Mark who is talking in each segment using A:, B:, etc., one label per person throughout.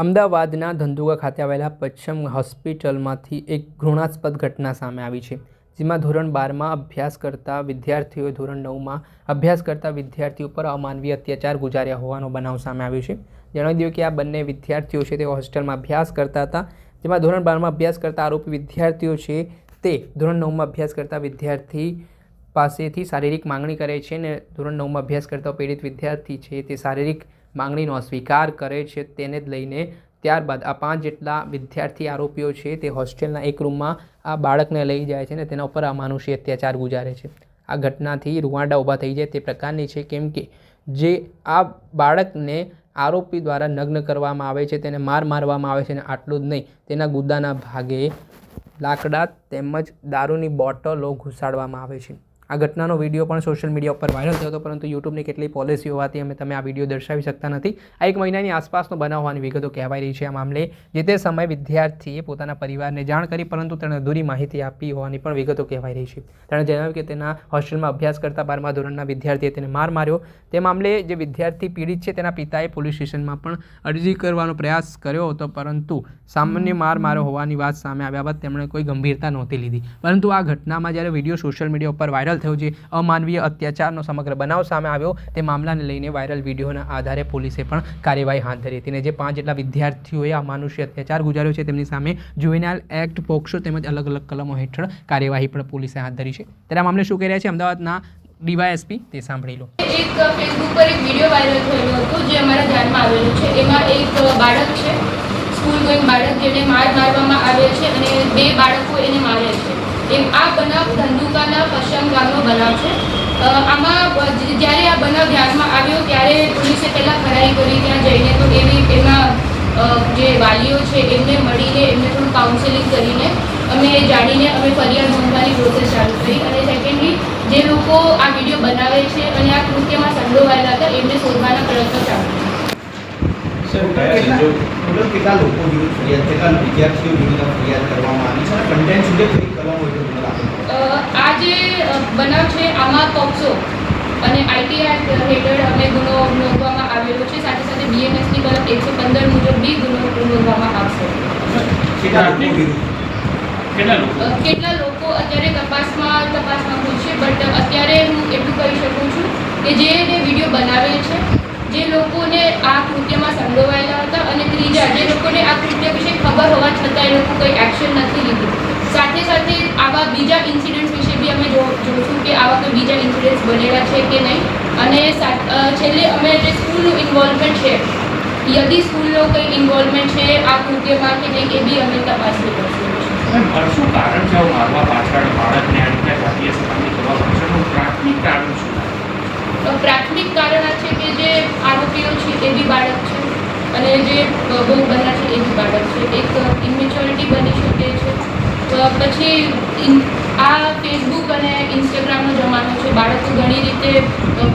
A: અમદાવાદના ધંધુકા ખાતે આવેલા પચ્છમ હોસ્પિટલમાંથી એક ઘૃણાસ્પદ ઘટના સામે આવી છે, જેમાં ધોરણ બારમાં અભ્યાસ કરતા વિદ્યાર્થીઓએ ધોરણ નવમાં અભ્યાસ કરતા વિદ્યાર્થીઓ પર અમાનવીય અત્યાચાર ગુજાર્યા હોવાનો બનાવ સામે આવ્યો છે. જણાવી દઈએ કે આ બંને વિદ્યાર્થીઓ છે તે હોસ્ટેલમાં અભ્યાસ કરતા હતા, જેમાં ધોરણ બારમાં અભ્યાસ કરતા આરોપી વિદ્યાર્થીઓ છે, તે ધોરણ નવમાં અભ્યાસ કરતા વિદ્યાર્થી પાસેથી શારીરિક માંગણી કરે છે અને ધોરણ નવમાં અભ્યાસ કરતા પીડિત વિદ્યાર્થી છે, તે શારીરિક માંગણીનો સ્વીકાર કરે છે તેને જ લઈને ત્યારબાદ આ પાંચ જેટલા વિદ્યાર્થી આરોપીઓ છે તે હોસ્ટેલના એક રૂમમાં આ બાળકને લઈ જાય છે ને તેના ઉપર અમાનુષી અત્યાચાર ગુજારે છે. આ ઘટનાથી રૂવાડા ઊભા થઈ જાય તે પ્રકારની છે કેમ કે જે આ બાળકને આરોપી દ્વારા નગ્ન કરવામાં આવે છે તેને માર મારવામાં આવે છે અને આટલું જ નહીં, તેના ગુદાના ભાગે લાકડા તેમજ દારૂની બોટલો ઘુસાડવામાં આવે છે. આ ઘટનાનો વીડિયો પણ સોશિયલ મીડિયા ઉપર વાયરલ થયો હતો, પરંતુ યુટ્યુબની કેટલી પોલિસી હોવાથી અમે તમે આ વીડિયો દર્શાવી શકતા નથી. આ એક મહિનાની આસપાસનો બનાવ હોવાની વિગતો કહેવાઈ રહી છે આ મામલે, જે તે સમયે વિદ્યાર્થીએ પોતાના પરિવારને જાણ કરી, પરંતુ તેણે અધૂરી માહિતી આપી હોવાની પણ વિગતો કહેવાઈ રહી છે. તેણે જણાવ્યું કે તેના હોસ્ટેલમાં અભ્યાસ કરતા બારમા ધોરણના વિદ્યાર્થીએ તેને માર માર્યો. તે મામલે જે વિદ્યાર્થી પીડિત છે તેના પિતાએ પોલીસ સ્ટેશનમાં પણ અરજી કરવાનો પ્રયાસ કર્યો હતો, પરંતુ સામાન્ય માર માર્યો હોવાની વાત સામે આવ્યા બાદ તેમણે કોઈ ગંભીરતા નહોતી લીધી. પરંતુ આ ઘટનામાં જ્યારે વીડિયો સોશિયલ મીડિયા ઉપર વાયરલ થયો જે અમાનવીય અત્યાચારનો સમગ્ર બનાવ સામે આવ્યો તે મામલાને લઈને વાયરલ વિડીયોના આધારે પોલીસે પણ કાર્યવાહી હાથ ધરી હતી અને જે પાંચ જેટલા વિદ્યાર્થીઓએ અમાનુષી અત્યાચાર ગુજાર્યો છે તેમની સામે જુવેનાઇલ એક્ટ પોક્સો તેમજ અલગ અલગ કલમો હેઠળ કાર્યવાહી પણ પોલીસે હાથ ધરી છે. ત્યારે મામલે શું કહી રહ્યા છે? અમદાવાદના ડીવાયએસપી તે સાંભળી લો.
B: એક ફેસબુક પર એક વીડિયો વાયરલ થયેલો હતો જે અમારા ધ્યાનમાં આવેલો છે. એમાં એક બાળક છે ગોઈંગ બાળક જેને માર મારવામાં આવે છે અને બે બાળકો એને મારે છે. એમ આ બનાવ ધંધુકાના પશ્ચિમ ગામનો બનાવ છે. આમાં જ્યારે આ બનાવ ધ્યાનમાં આવ્યો ત્યારે પોલીસે પહેલાં ખરાઈ કરી, ત્યાં જઈને તો એવી એના જે વાલીઓ છે એમને મળીને એમને થોડું કાઉન્સેલિંગ કરીને અમે જાણીને અમે ફરિયાદ નોંધવાની પ્રોસેસ ચાલુ કરી અને સેકન્ડલી જે લોકો આ વીડિયો બનાવે છે અને આ કૃત્યમાં સંડોવાયેલા હતા, એમને શોધવાના પ્રયત્નો ચાલુ છે.
C: સર કયા સંજોગ ટોટલ કેટલા લોકો વિરુદ્ધ ફરિયાદ કેટલા વિદ્યાર્થીઓ વિરુદ્ધ આ ફરિયાદ કરવામાં આવી છે અને કન્ટેન્ટ સુધી કઈ કલમો હેઠળ ગુનો દાખલ થયો?
B: અ, આ જે બનાવ છે આમાં પોક્સો અને આઈટી એક્ટ હેઠળ અમે ગુનો નોંધવામાં આવેલો છે સાથે સાથે બીએનએસની કલમ એકસો પંદર મુજબ બી ગુનો નોંધવામાં આવશે
C: કેટલા લોકો
D: કેટલા
B: અત્યારે તપાસમાં તપાસમાં પૂછશે બટ અત્યારે હું એટલું કહી શકું છું કે જે વીડિયો બનાવે છે જે લોકોને આ કૃત્યમાં સંડોવાયેલા હતા અને ત્રીજા જે લોકોને આ કૃત્ય વિશે ખબર હોવા છતાં એ લોકો કંઈ એક્શન નથી લીધું. સાથે સાથે આવા બીજા ઇન્સિડન્ટ્સ વિશે બી અમે જોશું કે આવા કોઈ બીજા ઇન્સિડન્ટ્સ બનેલા છે કે નહીં. અને છેલ્લે અમે જે સ્કૂલનું ઇન્વોલ્વમેન્ટ છે, યદિ સ્કૂલનો કંઈ ઇન્વોલ્વમેન્ટ છે, આ કૃત્યમાં કે નહીં એ બી અમે તપાસ પડશે
D: શું કારણ છે સતામણી કરવા પાછળનું પ્રાથમિક કારણ શું
B: અ, પ્રાથમિક કારણ આ છે કે જે આરોપીઓ છે એ બી બાળક છે અને જે અ, ભોગ બનનાર છે એ બી બાળક છે એક ઇમેચ્યોરિટી બની શકે છે અ, પછી ઇન- આ ફેસબુક અને ઇન્સ્ટાગ્રામનો જમાનો છે. બાળકો ઘણી રીતે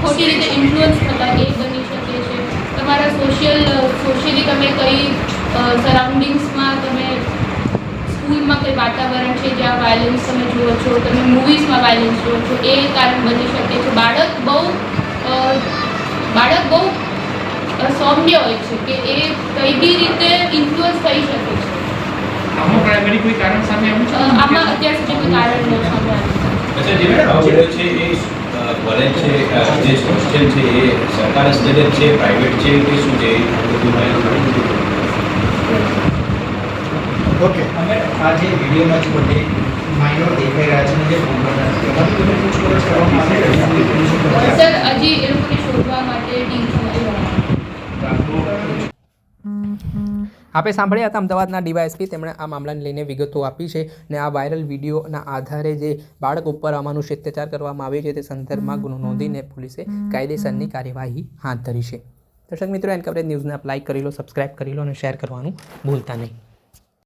B: ખોટી રીતે ઇન્ફ્લુઅન્સ થતા એ બની શકે છે. તમારા સોશિયલ સોશિયલી તમે કઈ સરાઉન્ડિંગ્સમાં તમે સ્કૂલમાં કંઈ વાતાવરણ છે જ્યાં વાયલન્સ તમે જુઓ છો, તમે મૂવીઝમાં વાયલન્સ જુઓ છો, એ કારણ બની શકે છે. બાળક બહુ બાળક બહુ સૌમ્ય હોય છે કે એ કઈ બી રીતે ઇન્ફ્લુઅન્સ થઈ શકે છે.
D: આમાં પ્રાઇમરી કોઈ કારણ સામે આવ્યું છે?
B: આમાં અત્યાર સુધી કોઈ કારણ ન સામે આવ્યું
E: અચ્છા જે જે છે એ કોલેજ છે જે હોસ્ટેલ છે એ સરકાર સંચાલિત છે પ્રાઇવેટ છે કે શું છે? બધું
C: ઓકે. અમે આ જે વિડીયોમાં જે બધે માઇનોર દેખાઈ રહ્યા છે જે ફોન પર નથી આવી
B: સર હજી એ લોકોને શોધવા
A: આપે સાંભળ્યા હતા અમદાવાદના ડીવાયએસપી તેમણે આ મામલાને લઈને વિગતો આપી છે અને આ વાયરલ વિડીયોના આધારે જે બાળક ઉપર અમાનુષ અત્યાચાર કરવામાં આવ્યો છે તે સંદર્ભમાં ગુનો નોંધીને પોલીસે કાયદેસરની કાર્યવાહી હાથ ધરી છે. દર્શક મિત્રો, એન કવરેજ ન્યૂઝને આપ લાઇક કરી લો સબસ્ક્રાઇબ કરી લો અને શેર કરવાનું ભૂલતા નહીં.